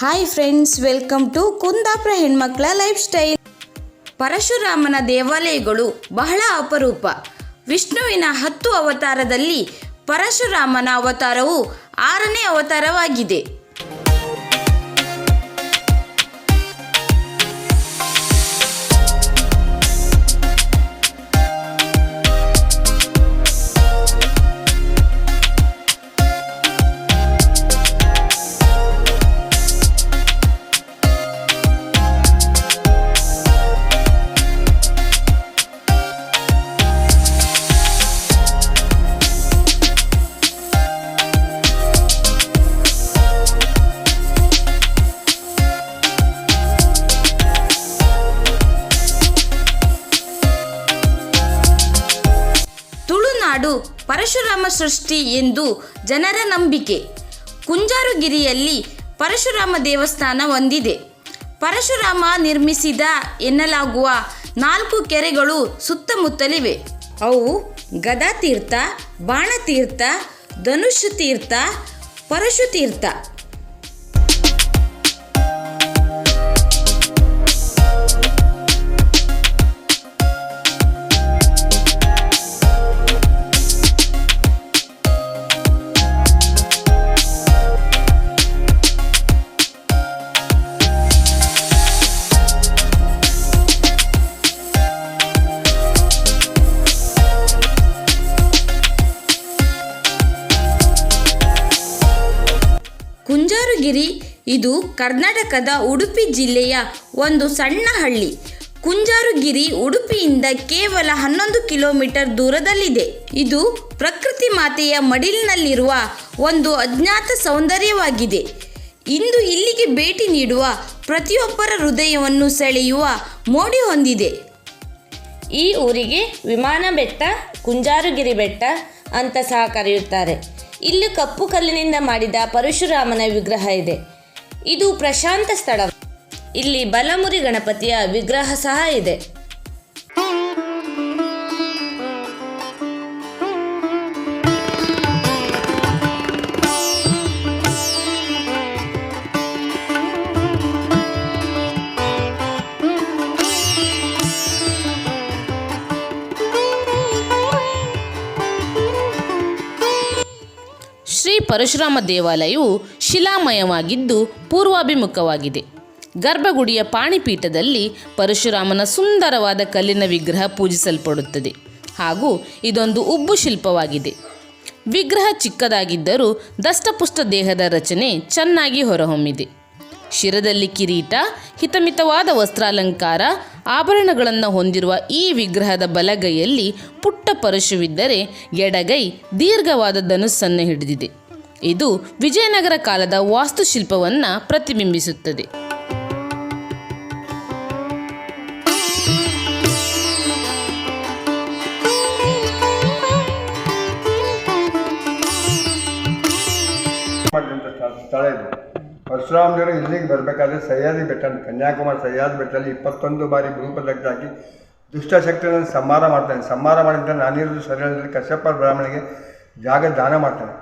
Hi friends welcome to Kundapura ಹೆಣ್ಮಕ್ಳ life style ಪರಶುರಾಮನ ದೇವಾಲಯಗಳು ಬಹಳ ಅಪರೂಪ. ವಿಷ್ಣುವಿನ ಹತ್ತು ಅವತಾರದಲ್ಲಿ ಪರಶುರಾಮನ ಅವತಾರವು ಆರನೇ ಅವತಾರವಾಗಿದೆ. ತುಳುನಾಡು ಪರಶುರಾಮ ಸೃಷ್ಟಿ ಎಂದು ಜನರ ನಂಬಿಕೆ. ಕುಂಜಾರುಗಿರಿಯಲ್ಲಿ ಪರಶುರಾಮ ದೇವಸ್ಥಾನ ಹೊಂದಿದೆ ಪರಶುರಾಮ ನಿರ್ಮಿಸಿದ ಎನ್ನಲಾಗುವ ನಾಲ್ಕು ಕೆರೆಗಳು ಸುತ್ತಮುತ್ತಲಿವೆ. ಅವು ಗದಾತೀರ್ಥ ಬಾಣತೀರ್ಥ ಧನುಷ್ ತೀರ್ಥ, ಪರಶು ತೀರ್ಥ ಕುಂಜಾರುಗಿರಿ ಇದು ಕರ್ನಾಟಕದ ಉಡುಪಿ ಜಿಲ್ಲೆಯ ಒಂದು ಸಣ್ಣ ಹಳ್ಳಿ. ಕುಂಜಾರುಗಿರಿ ಉಡುಪಿಯಿಂದ ಕೇವಲ ಹನ್ನೊಂದು ಕಿಲೋಮೀಟರ್ ದೂರದಲ್ಲಿದೆ. ಇದು ಪ್ರಕೃತಿ ಮಾತೆಯ ಮಡಿಲಿನಲ್ಲಿರುವ ಒಂದು ಅಜ್ಞಾತ ಸೌಂದರ್ಯವಾಗಿದೆ. ಇಂದು ಇಲ್ಲಿಗೆ ಭೇಟಿ ನೀಡುವ ಪ್ರತಿಯೊಬ್ಬರ ಹೃದಯವನ್ನು ಸೆಳೆಯುವ ಮೋಡಿ ಹೊಂದಿದೆ. ಈ ಊರಿಗೆ ವಿಮಾನ ಬೆಟ್ಟ, ಕುಂಜಾರುಗಿರಿ ಬೆಟ್ಟ ಅಂತ ಸಹ ಕರೆಯುತ್ತಾರೆ. ಇಲ್ಲಿ ಕಪ್ಪು ಕಲ್ಲಿನಿಂದ ಮಾಡಿದ ಪರಶುರಾಮನ ವಿಗ್ರಹ ಇದೆ. ಇದು ಪ್ರಶಾಂತ ಸ್ಥಳ. ಇಲ್ಲಿ ಬಲಮುರಿ ಗಣಪತಿಯ ವಿಗ್ರಹ ಸಹ ಇದೆ. ಶ್ರೀ ಪರಶುರಾಮ ದೇವಾಲಯವು ಶಿಲಾಮಯವಾಗಿದ್ದು ಪೂರ್ವಾಭಿಮುಖವಾಗಿದೆ. ಗರ್ಭಗುಡಿಯ ಪಾಣಿಪೀಠದಲ್ಲಿ ಪರಶುರಾಮನ ಸುಂದರವಾದ ಕಲ್ಲಿನ ವಿಗ್ರಹ ಪೂಜಿಸಲ್ಪಡುತ್ತದೆ ಹಾಗೂ ಇದೊಂದು ಉಬ್ಬು ಶಿಲ್ಪವಾಗಿದೆ. ವಿಗ್ರಹ ಚಿಕ್ಕದಾಗಿದ್ದರೂ ದಷ್ಟಪುಷ್ಟ ದೇಹದ ರಚನೆ ಚೆನ್ನಾಗಿ ಹೊರಹೊಮ್ಮಿದೆ. ಶಿರದಲ್ಲಿ ಕಿರೀಟ, ಹಿತಮಿತವಾದ ವಸ್ತ್ರಾಲಂಕಾರ, ಆಭರಣಗಳನ್ನು ಹೊಂದಿರುವ ಈ ವಿಗ್ರಹದ ಬಲಗೈಯಲ್ಲಿ ಪುಟ್ಟ ಪರಶುವಿದ್ದರೆ ಎಡಗೈ ದೀರ್ಘವಾದ ಧನುಸ್ಸನ್ನು ಹಿಡಿದಿದೆ. ಇದು ವಿಜಯನಗರ ಕಾಲದ ವಾಸ್ತುಶಿಲ್ಪವನ್ನು ಪ್ರತಿಬಿಂಬಿಸುತ್ತದೆ. ಪರಶುರಾಮದೇವರು ಇಲ್ಲಿಗೆ ಬರಬೇಕಾದ್ರೆ ಸಹ್ಯಾದ್ರಿ ಬೆಟ್ಟ ಕನ್ಯಾಕುಮಾರಿ ಸಹ್ಯಾದ್ರಿ ಬೆಟ್ಟದಲ್ಲಿ ಇಪ್ಪತ್ತೊಂದು ಬಾರಿ ಭೂಪದಕ್ಕೆ ಹಾಕಿ ದುಷ್ಟಶಕ್ತಿಯನ್ನು ಸಂಹಾರ ಮಾಡ್ತಾನೆ. ಸಂಹಾರ ಮಾಡಿದ ನಾನಿರೋದು ಶರೀರದಲ್ಲಿ ಕಶ್ಯಪ ಬ್ರಾಹ್ಮಣಿಗೆ ಜಾಗ ದಾನ ಮಾಡ್ತಾನೆ.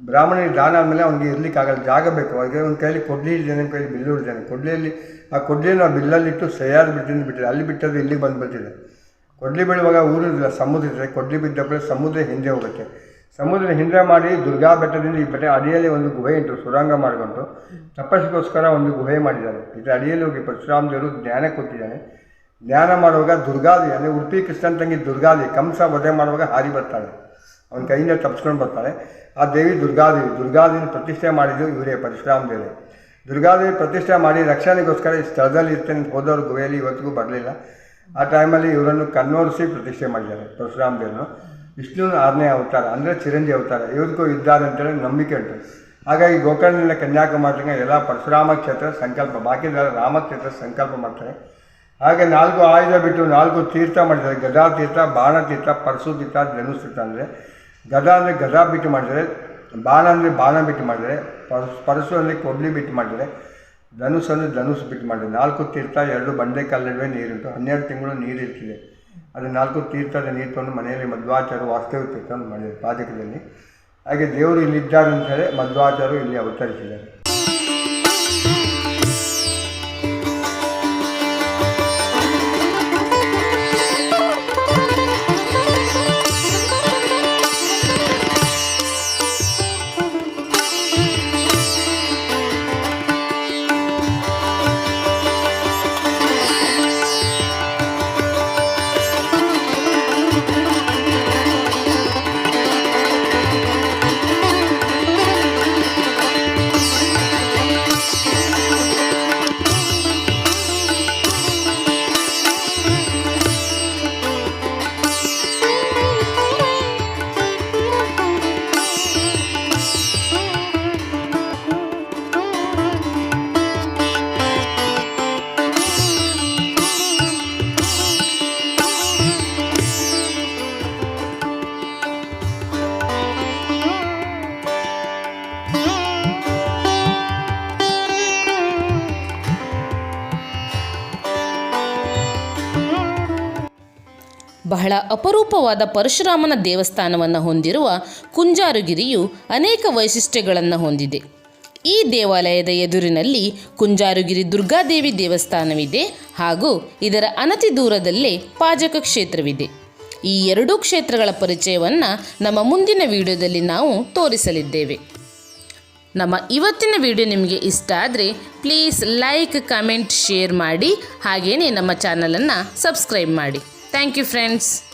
ಬ್ರಾಹ್ಮಣನಿಗೆ ದಾನ ಆದಮೇಲೆ ಅವ್ನಿಗೆ ಇರ್ಲಿಕ್ಕಾಗಲ್ಲ. ಜಾಗ ಬೇಕು. ಅದಕ್ಕೆ ಒಂದು ಕೈಯಲ್ಲಿ ಕೊಡ್ಲಿ ಇದ್ದೇನೆ ಕೈಯಲ್ಲಿ ಬಿಲ್ಲು ಇಡ್ತೇನೆ ಕೊಡ್ಲಿಯಲ್ಲಿ ಆ ಕೊಡ್ಲಿಯನ್ನು ಆ ಬಿಲ್ಲಲ್ಲಿಟ್ಟು ಸಹ್ಯಾದ್ರಿ ಬಿಟ್ಟಿಂದ ಬಿಟ್ಟಿದೆ. ಅಲ್ಲಿ ಬಿಟ್ಟದ್ದು ಇಲ್ಲಿಗೆ ಬಂದು ಬಿಟ್ಟಿದೆ ಕೊಡ್ಲಿ ಬೀಳುವಾಗ ಊರಿರಲಿಲ್ಲ ಸಮುದ್ರ ಇದ್ದರೆ ಕೊಡ್ಲಿ ಬಿದ್ದಪ್ಪಳೆ ಸಮುದ್ರ ಹಿಂದೆ ಹೋಗುತ್ತೆ. ಸಮುದ್ರ ಹಿಂದೆ ಮಾಡಿ ದುರ್ಗಾ ಬೆಟ್ಟದಿಂದ ಈ ಬೆಟ್ಟ ಅಡಿಯಲ್ಲಿ ಒಂದು ಗುಹೆ ಉಂಟು ಸುರಂಗ ಮಾಡಿಕೊಂಡು ತಪಸ್ಸಿಗೋಸ್ಕರ ಒಂದು ಗುಹೆ ಮಾಡಿದ್ದಾರೆ. ಇದರ ಅಡಿಯಲ್ಲಿ ಹೋಗಿ ಪರಶುರಾಮ ದೇವರು ಧ್ಯಾನ ಕೊಟ್ಟಿದ್ದಾನೆ ಧ್ಯಾನ ಮಾಡುವಾಗ ದುರ್ಗಾದಿ, ಅಂದರೆ ಉಡುಪಿ ಕೃಷ್ಣನ್ ತಂಗಿ ದುರ್ಗಾದಿ, ಕಂಸ ವಧೆ ಮಾಡುವಾಗ ಹಾರಿ ಬರ್ತಾಳೆ. ಅವನ ಕೈಯಿಂದ ತಪ್ಪಿಸ್ಕೊಂಡು ಬರ್ತಾಳೆ. ಆ ದೇವಿ ದುರ್ಗಾದೇವಿ ದುರ್ಗಾದೇವಿ ಪ್ರತಿಷ್ಠೆ ಮಾಡಿದ್ದು ಇವರೇ ಪರಶುರಾಮ ದೇವರು ದುರ್ಗಾದೇವಿ ಪ್ರತಿಷ್ಠೆ ಮಾಡಿ ರಕ್ಷಣೆಗೋಸ್ಕರ ಈ ಸ್ಥಳದಲ್ಲಿ ಇರ್ತೇನೆ ಹೋದವರು ಗುಹೆಯಲ್ಲಿ ಇವತ್ತಿಗೂ ಬರಲಿಲ್ಲ. ಆ ಟೈಮಲ್ಲಿ ಇವರನ್ನು ಕಣ್ಣೋರಿಸಿ ಪ್ರತಿಷ್ಠೆ ಮಾಡಿದ್ದಾರೆ ಪರಶುರಾಮ ದೇವರನ್ನು ವಿಷ್ಣುವಿನ ಆರನೇ ಅವತಾರ, ಅಂದರೆ ಚಿರಂಜೀವಿ ಅವತಾರ, ಇವ್ರಿಗೂ ಇದ್ದಾರೆ ಅಂತೇಳಿ ನಂಬಿಕೆ ಉಂಟು. ಹಾಗಾಗಿ ಗೋಕರ್ಣದಿಂದ ಕನ್ಯಾಕುಮಾರಿಗೆ ಎಲ್ಲ ಪರಶುರಾಮ ಕ್ಷೇತ್ರ ಸಂಕಲ್ಪ ರಾಮ ರಾಮಕ್ಷೇತ್ರ ಸಂಕಲ್ಪ ಮಾಡ್ತಾರೆ. ಹಾಗೆ ನಾಲ್ಕು ಆಯುಧ ಬಿಟ್ಟು ನಾಲ್ಕು ತೀರ್ಥ ಮಾಡಿದ್ದಾರೆ. ಗದಾ ತೀರ್ಥ, ಬಾಣ ತೀರ್ಥ, ಪರಶು ತೀರ್ಥ, ಧನುಸ್ ತೀರ್ಥ ಅಂದರೆ ಗದಾ ಅಂದರೆ ಗದಾ ಬಿಟ್ಟು ಮಾಡಿದರೆ ಬಾಣ ಅಂದರೆ ಬಾಣ ಬಿಟ್ಟು ಮಾಡಿದರೆ ಪರಶು ಪರಶು ಅಂದರೆ ಕೊಡ್ಲಿ ಬಿಟ್ಟು ಮಾಡಿದರೆ ಧನುಸ್ ಅಂದರೆ ಧನುಸ್ ಬಿಟ್ಟು ಮಾಡಿದರೆ ನಾಲ್ಕು ತೀರ್ಥ, ಎರಡು ಬಂಡೆ ಕಲ್ಲುವೆ ನೀರುಂಟು ಹನ್ನೆರಡು ತಿಂಗಳು ನೀರು ಇರ್ತಿದೆ. ಅದು ನಾಲ್ಕು ತೀರ್ಥದ ತಂದು ಮನೆಯಲ್ಲಿ ಮಧ್ವಾಚಾರ ವಾಸ್ತವ ತೀರ್ಥವನ್ನು ಮಾಡಿದ್ದಾರೆ. ಪಾಜಕದಲ್ಲಿ ಹಾಗೆ ದೇವರು ಇಲ್ಲಿದ್ದಾರೆ ಅಂತ ಹೇಳಿ ಮಧ್ವಾಚಾರ್ಯರು ಇಲ್ಲಿ ಅವತರಿಸಿದ್ದಾರೆ. ಬಹಳ ಅಪರೂಪವಾದ ಪರಶುರಾಮನ ದೇವಸ್ಥಾನವನ್ನು ಹೊಂದಿರುವ ಕುಂಜಾರುಗಿರಿಯು ಅನೇಕ ವೈಶಿಷ್ಟ್ಯಗಳನ್ನು ಹೊಂದಿದೆ. ಈ ದೇವಾಲಯದ ಎದುರಿನಲ್ಲಿ ಕುಂಜಾರುಗಿರಿ ದುರ್ಗಾದೇವಿ ದೇವಸ್ಥಾನವಿದೆ ಹಾಗೂ ಇದರ ಅನತಿ ದೂರದಲ್ಲೇ ಪಾಜಕ ಕ್ಷೇತ್ರವಿದೆ. ಈ ಎರಡೂ ಕ್ಷೇತ್ರಗಳ ಪರಿಚಯವನ್ನು ನಮ್ಮ ಮುಂದಿನ ವಿಡಿಯೋದಲ್ಲಿ ನಾವು ತೋರಿಸಲಿದ್ದೇವೆ. ನಮ್ಮ ಇವತ್ತಿನ ವಿಡಿಯೋ ನಿಮಗೆ ಇಷ್ಟ ಆದರೆ ಪ್ಲೀಸ್ ಲೈಕ್, ಕಮೆಂಟ್, ಶೇರ್ ಮಾಡಿ ಹಾಗೆಯೇ ನಮ್ಮ ಚಾನಲನ್ನು ಸಬ್ಸ್ಕ್ರೈಬ್ ಮಾಡಿ. Thank you, friends.